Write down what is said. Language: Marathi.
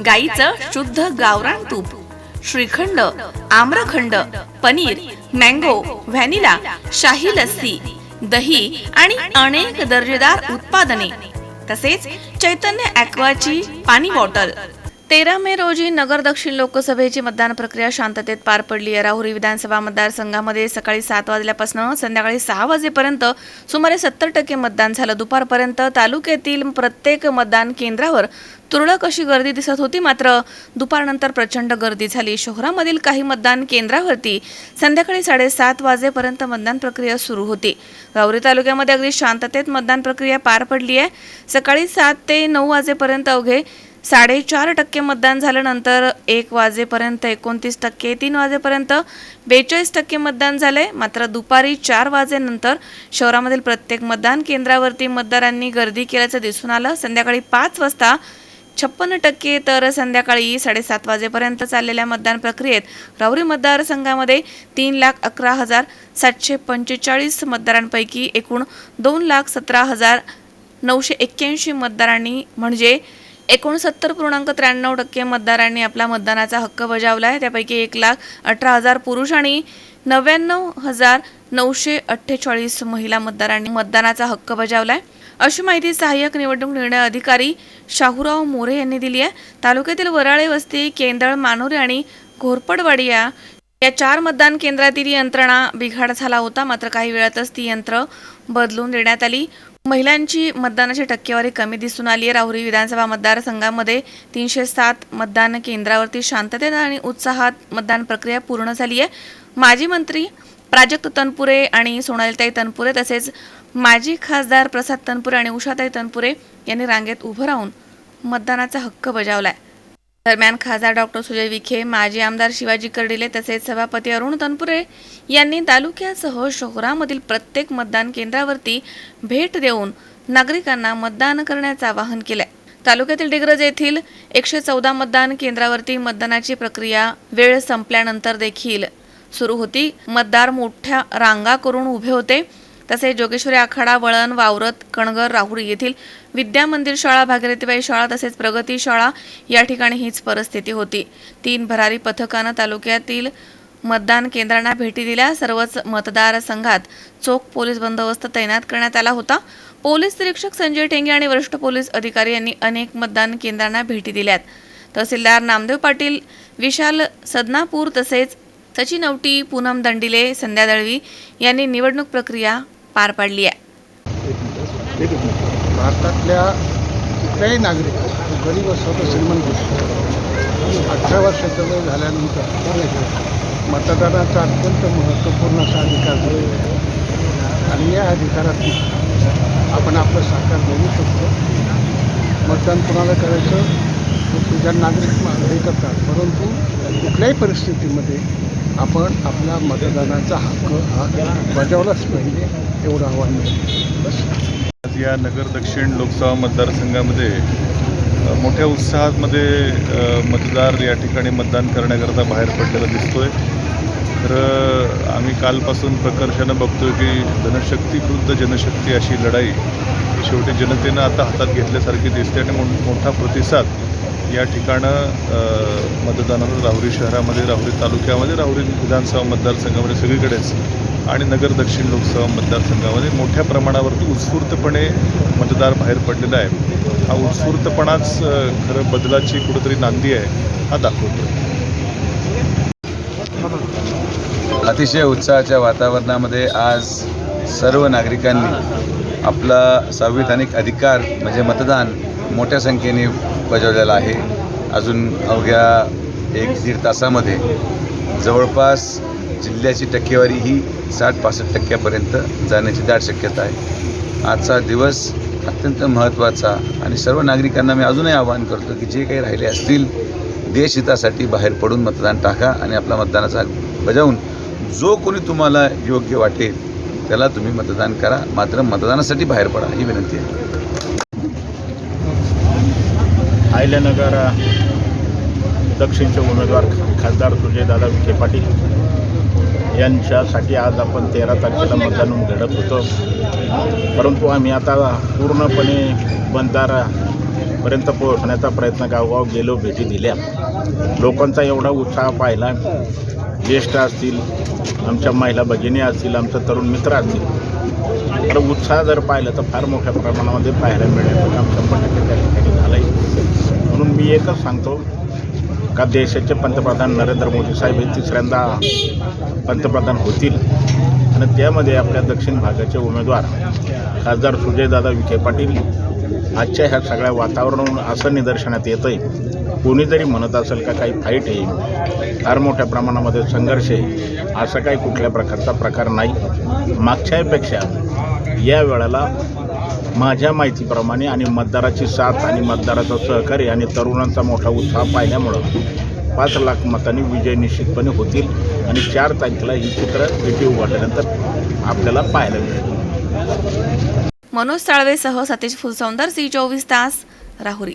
गाईचं शुद्ध गावरान तूप श्रीखंड आम्रखंड पनीर मँगो व्हॅनिला शाही लस्सी दही आणि अनेक दर्जेदार उत्पादने. तसेच चैतन्य ॲक्वाची पाणी बॉटल. तेरा मे रोजी नगर दक्षिण लोकसभेची मतदान प्रक्रिया शांततेत पार पडली. आहे राहुरी विधानसभा मतदारसंघामध्ये सकाळी सात वाजल्यापासून संध्याकाळी सहा वाजेपर्यंत सुमारे सत्तर टक्के मतदान झालं. दुपारपर्यंत तालुक्यातील प्रत्येक मतदान केंद्रावर तुरळक अशी गर्दी दिसत होती. मात्र दुपारनंतर प्रचंड गर्दी झाली. शहरामधील काही मतदान केंद्रावरती संध्याकाळी साडेसात वाजेपर्यंत मतदान प्रक्रिया सुरू होती. राऊरी तालुक्यामध्ये अगदी शांततेत मतदान प्रक्रिया पार पडली आहे. सकाळी सात ते नऊ वाजेपर्यंत अवघे साडेचार टक्के मतदान झाल्यानंतर एक वाजेपर्यंत एकोणतीस टक्के तीन वाजेपर्यंत बेचाळीस टक्के मतदान झाले मात्र दुपारी चार वाजेनंतर शहरामधील प्रत्येक मतदान केंद्रावरती मतदारांनी गर्दी केल्याचं दिसून आलं. संध्याकाळी पाच वाजता छप्पन्न टक्के तर संध्याकाळी साडेसात वाजेपर्यंत चाललेल्या मतदान प्रक्रियेत राहुरी मतदारसंघामध्ये तीन लाख अकरा हजार सातशे पंचेचाळीस मतदारांपैकी एकूण दोन लाख सतरा हजार नऊशे एक्क्याऐंशी मतदारांनी म्हणजे एकोणसत्तर पूर्णांक त्र्याण्णव टक्के मतदारांनी आपला मतदानाचा हक्क बजावला आहे. त्यापैकी एक लाख अठरा हजार पुरुष आणि नव्याण्णव हजार नऊशे अठ्ठेचाळीस महिला मतदारांनी मतदानाचा हक्क बजावला आहे. अशी माहिती सहाय्यक निवडणूक निर्णय अधिकारी शाहूराव मोरे यांनी दिली आहे. तालुक्यातील वराळे वस्ती केंदळ मानोरे आणि घोरपडवाडी या चार मतदान केंद्रातील यंत्रणा बिघाड झाला होता. मात्र काही वेळातच ती यंत्र बदलून देण्यात आली. महिलांची मतदानाची टक्केवारी कमी दिसून आली आहे. राहुरी विधानसभा मतदारसंघामध्ये तीनशे सात मतदान केंद्रावरती शांततेत आणि उत्साहात मतदान प्रक्रिया पूर्ण झाली आहे. माजी मंत्री प्राजक्त तनपुरे आणि सोनालीताई तनपुरे तसेच माजी खासदार प्रसाद तनपुरे आणि उषाताई तनपुरे यांनी रांगेत उभं राहून मतदानाचा हक्क बजावलाय. दरम्यान खासदार डॉक्टर सुजय विखे माजी आमदार शिवाजी कर्डिले तसेच सभापती अरुण तनपुरे यांनी तालुक्यासह शहरामधील प्रत्येक मतदान केंद्रावरती भेट देऊन नागरिकांना मतदान करण्याचं आवाहन केलंय. तालुक्यातील डिग्रज येथील एकशे चौदा मतदान केंद्रावरती मतदानाची प्रक्रिया वेळ संपल्यानंतर देखील सुरू होती. मतदार मोठ्या रांगा करून उभे होते. तसेच जोगेश्वरी आखाडा वळण वावरत कणगर राहुरी येथील विद्या मंदिर शाळा भागीरथीबाई शाळा तसेच प्रगती शाळा या ठिकाणी हीच परिस्थिती होती. तीन भरारी पथकानं तालुक्यातील मतदान केंद्रांना भेटी दिल्या. सर्वच मतदारसंघात चोख पोलीस बंदोबस्त तैनात करण्यात आला होता. पोलीस निरीक्षक संजय टेंगे आणि वरिष्ठ पोलीस अधिकारी यांनी अनेक मतदान केंद्रांना भेटी दिल्यात. तहसीलदार नामदेव पाटील विशाल सदनापूर तसेच सचिन अवटी पूनम दंडिले संध्या दळवी यांनी निवडणूक प्रक्रिया पार पाडली आहे. भारतातल्या कुठल्याही नागरिक गरीब असो तर श्रीमंत अठरा वर्षाचं वय झाल्यानंतर मतदानाचा अत्यंत महत्त्वपूर्ण असा अधिकार आहे आणि या अधिकारात आपण आपलं सरकार देऊ शकतो. मतदान कोणाला करायचं? तुझ्या नागरिक हे करतात. परंतु कुठल्याही परिस्थितीमध्ये आपण आपला मतदानाचा हक्क हा बजावलाच पाहिजे. एवढं आव्हान आज या नगर दक्षिण लोकसभा मतदारसंघामध्ये मोठ्या उत्साहामध्ये मतदार या ठिकाणी मतदान करण्याकरता बाहेर पडलेला दिसतोय. तर आम्ही कालपासून प्रकर्षानं बघतोय की धनशक्ती विरुद्ध जनशक्ती अशी लढाई शेवटी जनतेनं आता हातात घेतल्यासारखी दिसते आणि मो मोठा प्रतिसाद या ठिकाणं अ, मतदानाला राहुरी शहरामध्ये राहुरी तालुक्यामध्ये राहुरी विधानसभा मतदारसंघामध्ये सगळीकडेच आणि नगर दक्षिण लोकसभा मतदारसंघामध्ये मोठ्या प्रमाणावरती उत्स्फूर्तपणे मतदार बाहेर पडलेला आहे. हा उत्स्फूर्तपणाच खरं बदलाची कुठंतरी नांदी आहे हा दाखवतो अतिशय उत्साहाच्या वातावरणामध्ये आज सर्व नागरिकांनी आपला संविधानिक अधिकार म्हणजे मतदान मोठ्या संख्येने बजावलेला आहे. अजून अवघ्या एक दीड तासामध्ये जवळपास जिल्ह्याची टक्केवारी ही साठ पासष्ट टक्क्यापर्यंत जाण्याची दाट शक्यता आहे. आजचा दिवस अत्यंत महत्त्वाचा आणि सर्व नागरिकांना मी अजूनही आवाहन करतो की जे काही राहिले असतील देशहितासाठी बाहेर पडून मतदान टाका आणि आपला मतदानाचा बजावून जो कोणी तुम्हाला योग्य वाटेल त्याला तुम्ही मतदान करा. मात्र मतदानासाठी बाहेर पडा ही विनंती आहे. आयल्यानगर दक्षिणचे उमेदवार खासदार सुजयदादा विखे पाटील यांच्यासाठी आज आपण तेरा तारखेला मतदान घडत होतो. परंतु आम्ही आता पूर्णपणे बंधारापर्यंत पोहोचण्याचा प्रयत्न गावगाव गेलो भेटी दिल्या. लोकांचा एवढा उत्साह पाहिला. ज्येष्ठ असतील आमच्या महिला भगिनी असतील आमचा तरुण मित्र असतील. तर उत्साह जर पाहिलं तर फार मोठ्या प्रमाणामध्ये पाहायला मिळेल. काम शंभर टक्के त्या ठिकाणी झालं आहे म्हणून मी एकच सांगतो का देशाचे पंतप्रधान नरेंद्र मोदी साहेब हे तिसऱ्यांदा पंतप्रधान होतील. आणि त्यामध्ये आपल्या दक्षिण भागाचे उमेदवार खासदार सुजयदादा विखे पाटील आजच्या ह्या सगळ्या वातावरणावरून असं निदर्शनात येतं आहे कोणीतरी म्हणत असेल का काही फाईट आहे फार मोठ्या प्रमाणामध्ये संघर्ष आहे असं काही कुठल्या प्रकारचा प्रकार नाही. मागच्यापेक्षा या वेळेला माझ्या माहितीप्रमाणे आणि मतदाराची साथ आणि मतदाराचं सहकार्य आणि तरुणांचा मोठा उत्साह पाहिल्यामुळं पाच लाख मतांनी विजय निश्चितपणे होतील आणि चार तारखेला ही चित्र भेटी उघडल्यानंतर आपल्याला पाहायला मिळेल. मनोज साळवेसह सतीश फुलसौंदर सी चोवीस तास राहुरी.